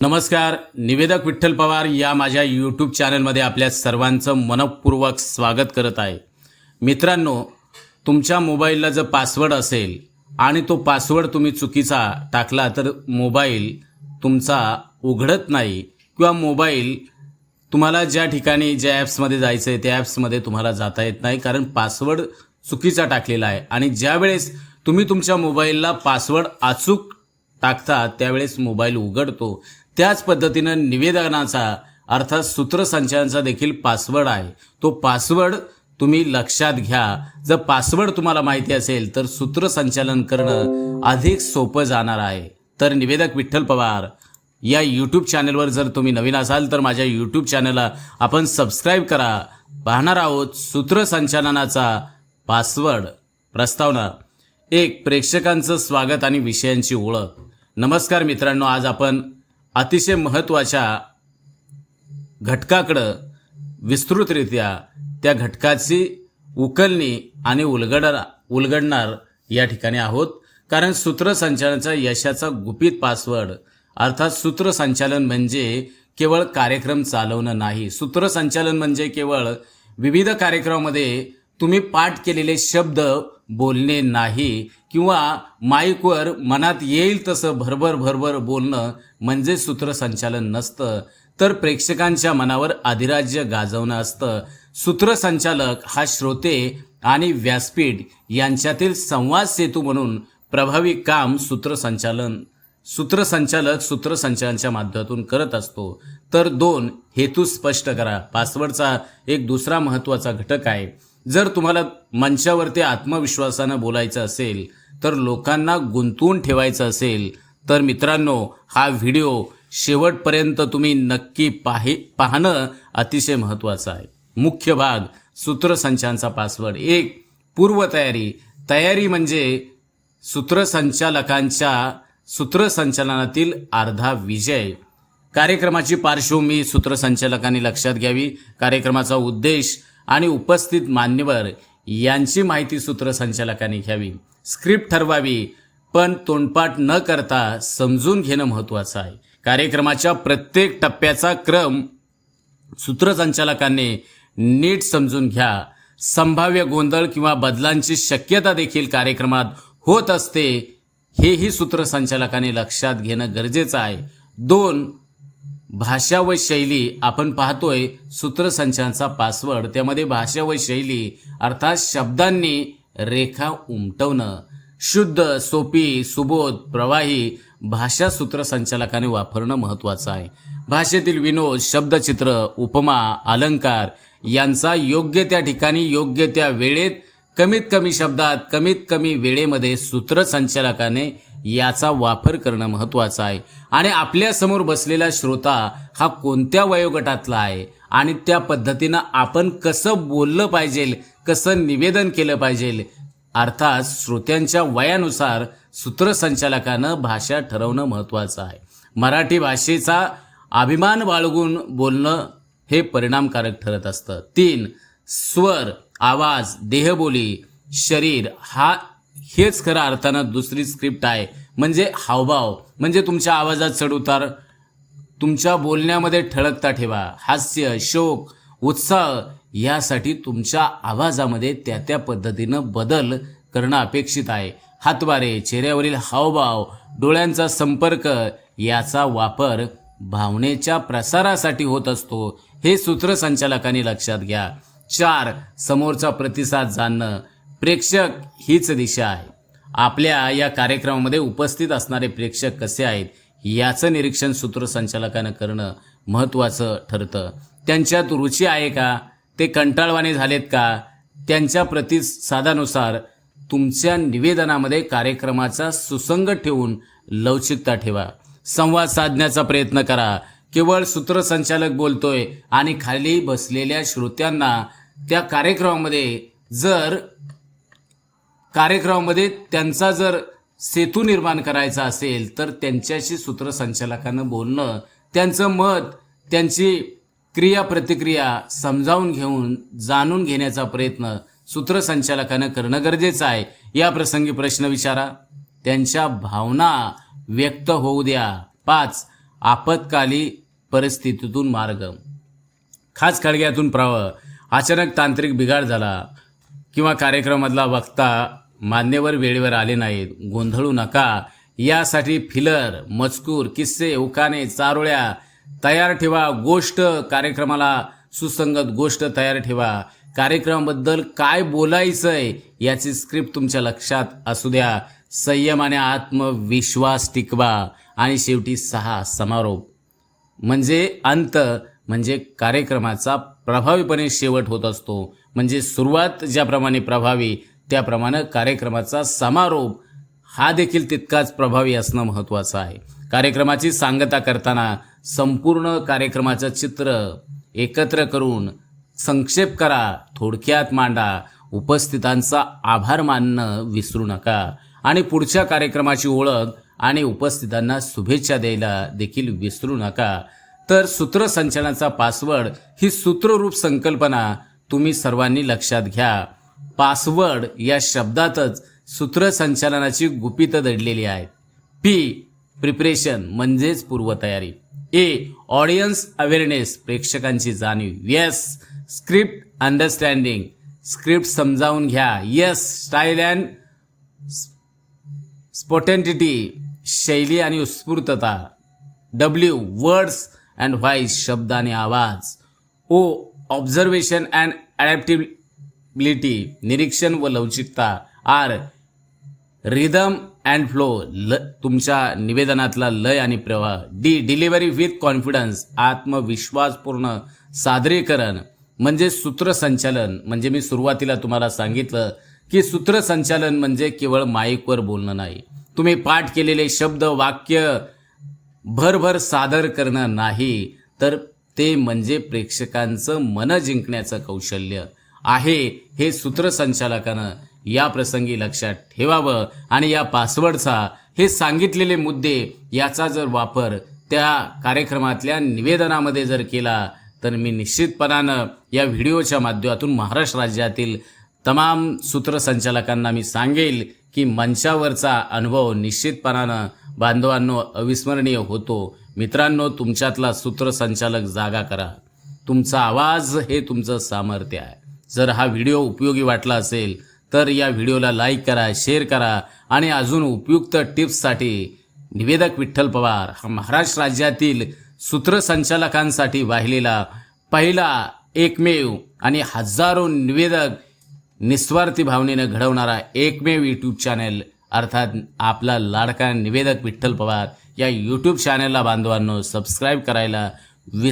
नमस्कार निवेदक विठ्ठल पवार या माझ्या यूट्यूब चॅनलमध्ये आपल्या सर्वांचं मनपूर्वक स्वागत करत आहे. मित्रांनो तुमच्या मोबाईलला जर पासवर्ड असेल आणि तो पासवर्ड तुम्ही चुकीचा टाकला तर मोबाईल तुमचा उघडत नाही किंवा मोबाईल तुम्हाला ज्या ठिकाणी ज्या ॲप्समध्ये जायचं आहे त्या ॲप्समध्ये तुम्हाला जाता येत नाही कारण पासवर्ड चुकीचा टाकलेला आहे. आणि ज्यावेळेस तुम्ही तुमच्या मोबाईलला पासवर्ड अचूक टाकता त्यावेळेस मोबाईल उघडतो. त्याच पद्धतीनं निवेदनाचा अर्थात सूत्रसंचयनाचा देखील पासवर्ड आहे. तो पासवर्ड तुम्ही लक्षात घ्या. जर पासवर्ड तुम्हाला माहिती असेल तर सूत्रसंचालन करणं अधिक सोपं जाणार आहे. तर निवेदक विठ्ठल पवार या यूट्यूब चॅनलवर जर तुम्ही नवीन असाल तर माझ्या यूट्यूब चॅनलला आपण सबस्क्राईब करा. पाहणार आहोत सूत्रसंचालनाचा पासवर्ड प्रस्तावना. एक प्रेक्षकांचं स्वागत आणि विषयांची ओळख. नमस्कार मित्रांनो आज आपण अतिशय महत्त्वाच्या घटकाकडं विस्तृतरित्या त्या घटकाची उकलणी आणि उलगडा उलगडणार या ठिकाणी आहोत. कारण सूत्रसंचालनाचा यशाचा गुपित पासवर्ड अर्थात सूत्रसंचालन म्हणजे केवळ कार्यक्रम चालवणं नाही. सूत्रसंचालन म्हणजे केवळ विविध कार्यक्रमामध्ये तुम्ही पाठ केलेले शब्द बोलणे नाही किंवा माईकवर मनात येईल तसं भरभर भरभर बोलणं म्हणजे सूत्रसंचालन नसतं. तर प्रेक्षकांच्या मनावर अधिराज्य गाजवणं असतं. सूत्रसंचालक हा श्रोते आणि व्यासपीठ यांच्यातील संवाद सेतू म्हणून प्रभावी काम सूत्रसंचालन सूत्रसंचालक सूत्रसंचालनाच्या माध्यमातून करत असतो. तर दोन हेतू स्पष्ट करा. पासवर्डचा एक दुसरा महत्त्वाचा घटक आहे. जर तुम्हाला मंचावरती आत्मविश्वासानं बोलायचं असेल तर लोकांना गुंतवून ठेवायचं असेल तर मित्रांनो हा व्हिडिओ शेवटपर्यंत तुम्ही नक्की पाहि पाहणं अतिशय महत्त्वाचं आहे. मुख्य भाग सूत्रसंचांचा पासवर्ड एक पूर्वतयारी. तयारी म्हणजे सूत्रसंचालकांच्या सूत्रसंचालनातील अर्धा विजय. कार्यक्रमाची पार्श्वभूमी सूत्रसंचालकांनी लक्षात घ्यावी. कार्यक्रमाचा उद्देश आणि उपस्थित मान्यवर यांची माहिती सूत्रसंचालकांनी घ्यावी. स्क्रिप्ट ठरवावी पण तोंडपाठ न करता समजून घेणं महत्त्वाचं आहे. कार्यक्रमाच्या प्रत्येक टप्प्याचा क्रम सूत्रसंचालकांनी नीट समजून घ्या. संभाव्य गोंधळ किंवा बदलांची शक्यता देखील कार्यक्रमात होत असते हेही सूत्रसंचालकांनी लक्षात घेणं गरजेचं आहे. दोन भाषा व शैली आपण पाहतोय सूत्रसंचांचा पासवर्ड त्यामध्ये भाषा व शैली अर्थात शब्दांनी रेखा उमटवणं. शुद्ध सोपी सुबोध प्रवाही भाषा सूत्रसंचालकाने वापरणं महत्त्वाचं आहे. भाषेतील विनोद शब्दचित्र उपमा अलंकार यांचा योग्य त्या ठिकाणी योग्य त्या वेळेत कमीत कमी शब्दात कमीत कमी वेळेमध्ये सूत्रसंचालकाने याचा वापर करणं महत्त्वाचं आहे. आणि आपल्यासमोर बसलेला श्रोता हा कोणत्या वयोगटातला आहे? आणि त्या पद्धतीनं आपण कसं बोललं पाहिजे? कसं निवेदन केलं पाहिजे? अर्थात श्रोत्यांच्या वयानुसार सूत्रसंचालकानं भाषा ठरवणं महत्त्वाचं आहे. मराठी भाषेचा अभिमान बाळगून बोलणं हे परिणामकारक ठरत असतं. तीन स्वर आवाज देहबोली शरीर हा हेच खरं अर्थानं दुसरी स्क्रिप्ट आहे. म्हणजे हावभाव. म्हणजे तुमच्या आवाजात चढउतार तुमच्या बोलण्यामध्ये ठळकता ठेवा. हास्य शोक उत्साह यासाठी तुमच्या आवाजामध्ये त्या त्या पद्धतीनं बदल करणं अपेक्षित आहे. हातवारे चेहऱ्यावरील हावभाव डोळ्यांचा संपर्क याचा वापर भावनेच्या प्रसारासाठी होत असतो. हे सूत्रसंचालकांनी लक्षात घ्या. चार समोरचा प्रतिसाद जाणणं. प्रेक्षक हीच दिशा आहे. आपल्या या कार्यक्रमामध्ये उपस्थित असणारे प्रेक्षक कसे आहेत याचं निरीक्षण सूत्रसंचालकानं करणं महत्त्वाचं ठरतं. त्यांच्यात रुची आहे का? ते कंटाळवाणे झालेत का? त्यांच्या प्रतिसादानुसार तुमच्या निवेदनामध्ये कार्यक्रमाचा सुसंगत ठेवून लवचिकता ठेवा. संवाद साधण्याचा प्रयत्न करा. केवळ सूत्रसंचालक बोलतोय आणि खाली बसलेल्या श्रोत्यांना त्या कार्यक्रमामध्ये जर कार्यक्रमामध्ये त्यांचा जर सेतू निर्माण करायचा असेल तर त्यांच्याशी सूत्रसंचालकानं बोलणं त्यांचं मत त्यांची क्रिया प्रतिक्रिया समजावून घेऊन जाणून घेण्याचा प्रयत्न सूत्रसंचालकानं करणं गरजेचं आहे. या प्रसंगी प्रश्न विचारा. त्यांच्या भावना व्यक्त होऊ द्या. पाच आपत्काली परिस्थितीतून मार्ग. खास खळग्यातून प्रवाह. अचानक तांत्रिक बिघाड झाला किंवा कार्यक्रमातला वक्ता मान्यवर वेळेवर आले नाहीत. गोंधळू नका. यासाठी फिलर मजकूर किस्से उखाणे चारोळ्या तयार ठेवा. गोष्ट कार्यक्रमाला सुसंगत गोष्ट तयार ठेवा. कार्यक्रमाबद्दल काय बोलायचं आहे याची स्क्रिप्ट तुमच्या लक्षात असू द्या. संयम आणि आत्मविश्वास टिकवा. आणि शेवटी सहा समारोप. म्हणजे अंत म्हणजे कार्यक्रमाचा प्रभावीपणे शेवट होत असतो. म्हणजे सुरुवात ज्याप्रमाणे प्रभावी त्याप्रमाणे कार्यक्रमाचा समारोप हा देखील तितकाच प्रभावी असणं महत्त्वाचं आहे. कार्यक्रमाची सांगता करताना संपूर्ण कार्यक्रमाचं चित्र एकत्र करून संक्षेप करा थोडक्यात मांडा उपस्थितांचा आभार मानणं विसरू नका. आणि पुढच्या कार्यक्रमाची ओळख आणि उपस्थितांना शुभेच्छा द्यायला देखील विसरू नका. तर सूत्रसंचलनाचा पासवर्ड ही सूत्ररूप संकल्पना तुम्ही सर्वांनी लक्षात घ्या. पासवर्ड या शब्दातच सूत्रसंचालनाची गुपितं दडलेली आहेत. पी प्रिपरेशन म्हणजेच पूर्वतयारी. ए ऑडियन्स अवेअरनेस प्रेक्षकांची जाणीव. येस स्क्रिप्ट अंडरस्टँडिंग स्क्रिप्ट समजावून घ्या. येस स्टाईल अँड स्पोटेंटिटी शैली आणि उत्स्फूर्तता. डब्ल्यू वर्ड्स अँड व्हाईस शब्द आणि आवाज. ओ ऑब्झर्वेशन अँड ॲडॅप्टिबिलिटी निरीक्षण व लवचिकता आर रिदम अँड फ्लो ल तुमच्या निवेदनातला लय आणि प्रवाह डी डिलिव्हरी विथ कॉन्फिडन्स आत्मविश्वासपूर्ण सादरीकरण म्हणजे सूत्रसंचालन म्हणजे मी सुरुवातीला तुम्हाला सांगितलं की सूत्रसंचालन म्हणजे केवळ माईकवर बोलणं नाही. तुम्ही पाठ केलेले शब्द वाक्य भरभर सादर करणं नाही तर ते म्हणजे प्रेक्षकांचं मन जिंकण्याचं कौशल्य. आहे हे सूत्रसंचालकानं या प्रसंगी लक्षात ठेवावं आणि या पासवर्डचा हे सांगितलेले मुद्दे याचा जर वापर त्या कार्यक्रमातल्या निवेदनामध्ये जर केला तर मी निश्चितपणानं या व्हिडिओच्या माध्यमातून महाराष्ट्र राज्यातील तमाम सूत्रसंचालकांना मी सांगेल की मंचावरचा अनुभव निश्चितपणानं बांधवांनो अविस्मरणीय होतो. मित्रांनो तुमच्यातला सूत्रसंचालक जागा करा. तुमचा आवाज हे तुमचं सामर्थ्य आहे. जर हा व्हिडिओ उपयोगी वाटला असेल तर या व्हिडिओला लाईक करा शेअर करा आणि अजून उपयुक्त टिप्ससाठी निवेदक विठ्ठल पवार हा महाराष्ट्र राज्यातील सूत्रसंचालकांसाठी वाहिलेला पहिला एकमेव आणि हजारो निवेदक निस्वार्थी भावनेनं घडवणारा एकमेव यूट्यूब चॅनेल अर्थात आपला लाडका निवेदक विठ्ठल पवार या यूट्यूब चॅनेलला बांधवांनो सबस्क्राईब करायला वि